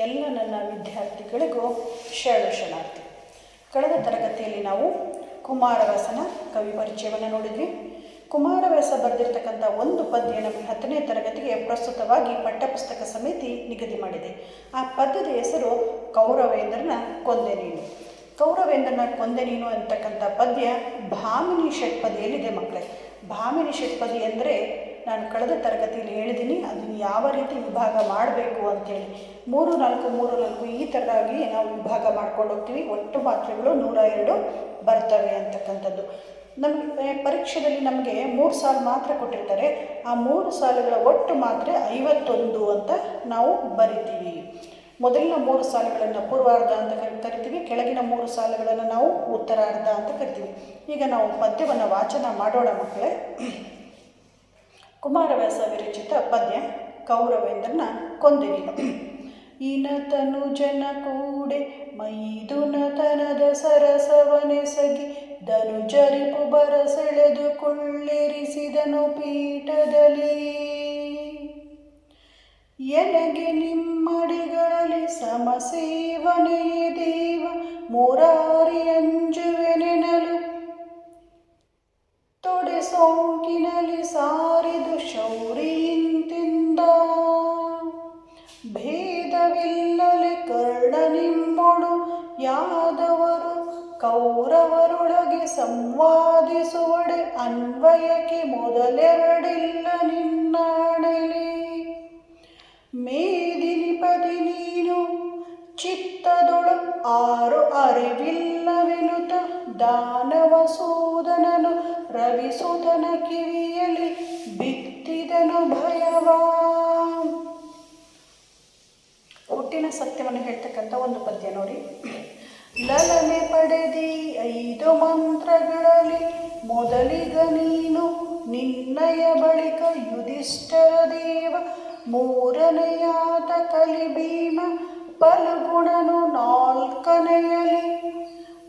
ಎಲ್ಲ ನನ್ನ ವಿದ್ಯಾರ್ಥಿಗಳಿಗೂ ಶರಣ ಶರಣಾರ್ಥಿ. ಕಳೆದ ತರಗತಿಯಲ್ಲಿ ನಾವು ಕುಮಾರವ್ಯಾಸನ ಕವಿ ಪರಿಚಯವನ್ನು ನೋಡಿದ್ವಿ. ಕುಮಾರವ್ಯಾಸ ಬರೆದಿರ್ತಕ್ಕಂಥ ಒಂದು ಪದ್ಯ ನಮ್ಮ ಹತ್ತನೇ ತರಗತಿಗೆ ಪ್ರಸ್ತುತವಾಗಿ ಪಠ್ಯಪುಸ್ತಕ ಸಮಿತಿ ನಿಗದಿ ಮಾಡಿದೆ. ಆ ಪದ್ಯದ ಹೆಸರು ಕೌರವೇಂದ್ರನ ಕೊಂದೆ ನೀನು. ಕೌರವೇಂದ್ರನ ಕೊಂದೆ ನೀನು ಅಂತಕ್ಕಂಥ ಪದ್ಯ ಭಾಮಿನಿ ಷಟ್ಪದಿಯಲ್ಲಿದೆ ಮಕ್ಕಳೇ. ಭಾಮಿನಿ ಷಟ್ಪದಿ ಅಂದರೆ ನಾನು ಕಳೆದ ತರಗತಿಯಲ್ಲಿ ಹೇಳಿದ್ದೀನಿ, ಅದನ್ನು ಯಾವ ರೀತಿ ವಿಭಾಗ ಮಾಡಬೇಕು ಅಂತೇಳಿ. ಮೂರು ನಾಲ್ಕು ಮೂರು ನಾಲ್ಕು ಈ ಥರದಾಗಿ ನಾವು ವಿಭಾಗ ಮಾಡ್ಕೊಂಡು ಹೋಗ್ತೀವಿ. ಒಟ್ಟು ಮಾತ್ರೆಗಳು ನೂರ ಎರಡು ಬರ್ತವೆ ಅಂತಕ್ಕಂಥದ್ದು. ನಮಗೆ ಪರೀಕ್ಷೆಯಲ್ಲಿ ನಮಗೆ ಮೂರು ಸಾಲು ಮಾತ್ರ ಕೊಟ್ಟಿರ್ತಾರೆ. ಆ ಮೂರು ಸಾಲುಗಳ ಒಟ್ಟು ಮಾತ್ರೆ ಐವತ್ತೊಂದು ಅಂತ ನಾವು ಬರಿತೀವಿ. ಮೊದಲಿನ ಮೂರು ಸಾಲುಗಳನ್ನು ಪೂರ್ವಾರ್ಧ ಅಂತ ಕರಿ, ಕರಿತೀವಿ. ಕೆಳಗಿನ ಮೂರು ಸಾಲುಗಳನ್ನು ನಾವು ಉತ್ತರಾರ್ಧ ಅಂತ ಕರಿತೀವಿ. ಈಗ ನಾವು ಪದ್ಯವನ್ನು ವಾಚನ ಮಾಡೋಣ ಮಕ್ಕಳೇ. ಕುಮಾರವ್ಯಾಸ ವಿರಚಿತ ಪದ್ಯ ಕೌರವೇಂದ್ರನ ಇನ ಇನತನು ಜನ ಕೂಡೆ ಮೈದುನ ದನು ಸರಸವನೆಸಗಿ ಬರ ಸೆಳೆದು ಕುಳ್ಳಿರಿಸಿದನು ಪೀಠದಲ್ಲಿ. ಎನಗೆ ನಿಮ್ಮಡಿಗಳಲ್ಲಿ ಸಮಸೇವನೆಯೇ ಕೌರವರೊಳಗೆ ಸಂವಾದಿಸುವಡೆ, ಅನ್ವಯಕ್ಕೆ ಮೊದಲೆರಡಿಲ್ಲ ನಿನ್ನಾಣಲಿ ಮೇದಿನಿಪದಿ ನೀನು, ಚಿತ್ತದೊಳು ಆರು ಅರಿವಿಲ್ಲವೆನುತ ದಾನವಸೂದನನು ರವಿಸುತನ ಕಿವಿಯಲಿ ಬಿತ್ತಿದನು ಭಯವಾ. ಹುಟ್ಟಿನ ಸತ್ಯವನ್ನು ಹೇಳ್ತಕ್ಕಂಥ ಒಂದು ಪದ್ಯ ನೋಡಿ. ಲಲನೆ ಪಡೆದಿ ಐದು ಮಂತ್ರಗಳಲ್ಲಿ, ಮೊದಲಿಗ ನೀನು ನಿನ್ನಯ ಬಳಿಕ ಯುಧಿಷ್ಠರ ದೇವ, ಮೂರನೆಯಾದ ಕಲಿಭೀಮ ಫಲ್ಗುಣನು ನಾಲ್ಕನೆಯಲಿ,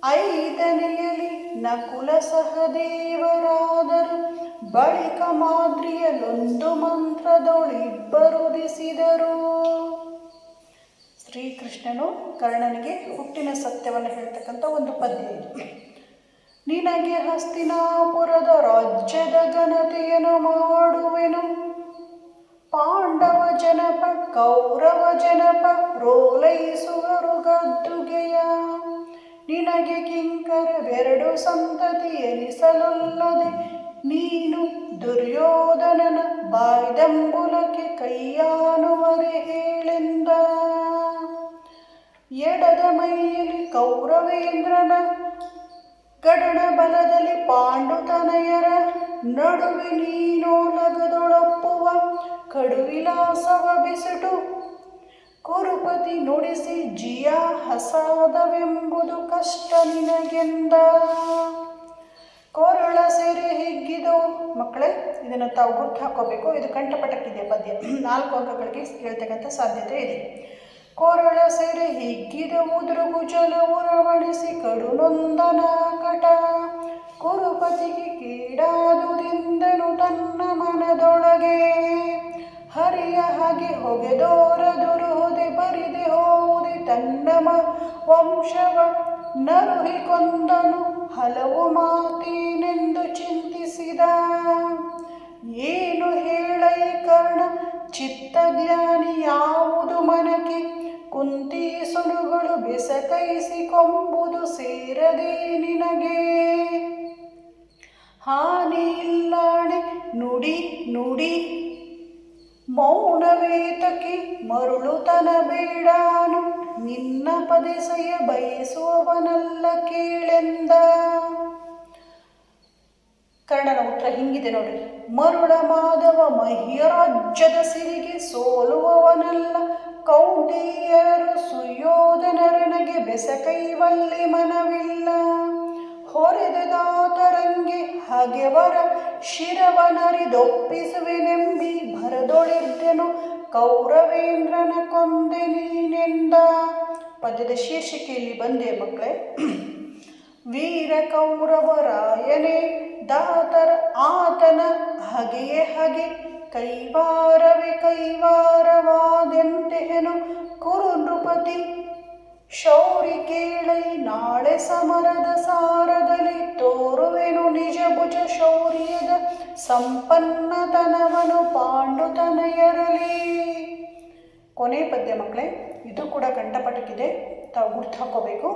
ಐದನೆಯಲಿ ನಕುಲ ಸಹದೇವರಾದರು. ಬಳಿಕ ಮಾದ್ರಿಯಲೊಂದು ಮಂತ್ರದೊಳಿಬ್ಬರುದಿಸಿದರು ಶ್ರೀಕೃಷ್ಣನು ಕರ್ಣನಿಗೆ ಹುಟ್ಟಿನ ಸತ್ಯವನ್ನು ಹೇಳ್ತಕ್ಕಂಥ ಒಂದು ಪದ್ಯ ಇದು. ನಿನಗೆ ಹಸ್ತಿನಾಪುರದ ರಾಜ್ಯದ ಘನತೆಯನ್ನು ಮಾಡುವೆನು. ಪಾಂಡವ ಜನಪ, ಕೌರವ ಜನಪ ರೋಲೈಸುವರು ಗದ್ದುಗೆಯ ನಿನಗೆ ಕಿಂಕರವೆರಡು ಸಂತತಿ ಎನಿಸಲಲ್ಲದೆ ನೀನು ದುರ್ಯೋಧನನ ಬಾಯ್ದಂಬುಲಕ್ಕೆ ಕೈಯಾನುವರೆ ಎಡದ ಮೈಯಲ್ಲಿ ಕೌರವೇಂದ್ರನ ಗಡಣ ಬಲದಲ್ಲಿ ಪಾಂಡುತನಯರ, ನಡುವೆ ನೀನೋಲಗದೊಳಪ್ಪುವ ಕಡುವಿಲಾಸವ ಬಿಸಿಟು. ಕುರುಪತಿ ನುಡಿಸಿ, ಜಿಯ ಹಸಾದವೆಂಬುದು ಕಷ್ಟ ನಿನಗೆಂದ? ಕೊರಳ ಸೆರೆ ಹಿಗ್ಗಿದು? ಮಕ್ಕಳೇ, ಇದನ್ನು ತಾವು ಗುರ್ತು ಹಾಕೋಬೇಕು ಇದು ಕಂಠಪಟಕ್ಕಿದೆ ಪದ್ಯ. ನಾಲ್ಕು ಅಂಕಗಳಿಗೆ ಹೇಳ್ತಕ್ಕಂಥ ಸಾಧ್ಯತೆ ಇದೆ. ಕೊರಳ ಸೆರೆ ಹಿಗ್ಗಿದ ಮುದುರುಗು ಜಲವು ನೊಂದನ ಕಟ. ಕುರುಪತಿಗೆ ಕೀಡಾದುದಿಂದನು ತನ್ನ ಮನದೊಳಗೆ. ಹರಿಯ ಹಾಗೆ ಹೊಗೆದೋರದುರುಹುದೆ ಬರಿದೆ ಹೋದೆ ತನ್ನ ಮ ವಂಶವ ನರುಹಿ ಕೊಂದನು ಹಲವು ಮಾತೇನೆಂದು ಕೊಂಬುದು ಸೇರದೆ ನಿನಗೆ. ಹಾನಿ ಇಲ್ಲಾಣೆ, ನುಡಿ ನುಡಿ. ಮೌನವೇತಕ್ಕೆ ಮರುಳುತನ ಬೇಡಾನು, ನಿನ್ನ ಪದೆಸೆಯ ಬಯಸುವವನಲ್ಲ ಕೇಳೆಂದ. ಕರ್ಣನ ಉತ್ತರ ಹಿಂಗಿದೆ ನೋಡಿ ಮರುಳ ಮಾಧವ ಮಹ್ಯರಾಜ್ಯದ ಸಿರಿಗೆ ಸೋಲುವವನಲ್ಲ ಕೌಂಟೀಯರು ಬೆಸಕೈವಲ್ಲಿ ಮನವಿಲ್ಲ. ಹೊರೆದಾತರಂಗೆ ಹಗೆವರ ಶಿರವನರಿದೊಪ್ಪಿಸುವೆನೆಂಬಿ ಭರದೊಳಿದ್ದೆನು ಕೌರವೇಂದ್ರನ ಕೊಂದೆ ನೀನೆಂದ. ಪದ್ಯದ ಶೀರ್ಷಿಕೆಯಲ್ಲಿ ಬಂದೆ ಮಕ್ಕಳೇ. ವೀರ ಕೌರವರಾಯನೇ, ದಾತರ ಆತನ ಹಗೆಯೇ ಹಗೆ, ಕೈವಾರವೇ ಕೈವಾರವಾದೆಂತೆಹೆನು ಸಂಪನ್ನತನವನು ಪಾಂಡುತನಯರಲಿ ಕೊನೆ ಪದ್ಯ ಮಕ್ಕಳೇ, ಇದು ಕೂಡ ಕಂಠಪಟಕಿದೆ ತಾವು ಗುರ್ತು ಹಾಕೋಬೇಕು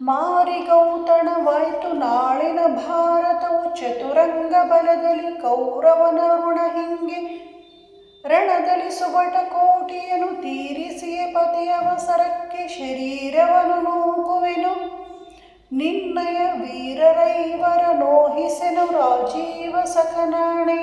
ಮಾರಿಗೌತಣವಾಯ್ತು ನಾಳಿನ ಭಾರತವು ಚತುರಂಗ ಬಲದಲ್ಲಿ ಕೌರವನ ಋಣ ಹಿಂಗೆ ರಣದಲ್ಲಿ ಸುಬಟ ಕೋಟಿಯನು ತೀರಿಸಿಯೇ ಪತಿಯ ಅವಸರಕ್ಕೆ ಶರೀರವನ್ನು ನೂಕುವೆನು. ನಿನ್ನಯ ವೀರರೈವರ ನೋಹಿಸೆನು ರಾಜೀವ ಸಖನಾಣೆ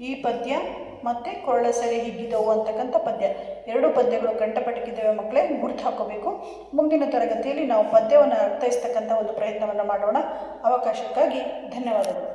ಈ ಪದ್ಯ ಮತ್ತು ಕೊಳ್ಳ ಸೆರೆ ಹಿಗ್ಗಿದವು ಅಂತಕ್ಕಂಥ ಪದ್ಯ. ಎರಡು ಪದ್ಯಗಳು ಕಂಠಪಟಕಿದ್ದೇವೆ ಮಕ್ಕಳೇ ಗುರ್ತು ಹಾಕೋಬೇಕು. ಮುಂದಿನ ತರಗತಿಯಲ್ಲಿ ನಾವು ಪದ್ಯವನ್ನು ಅರ್ಥೈಸ್ತಕ್ಕಂಥ ಒಂದು ಪ್ರಯತ್ನವನ್ನು ಮಾಡೋಣ. ಅವಕಾಶಕ್ಕಾಗಿ ಧನ್ಯವಾದಗಳು.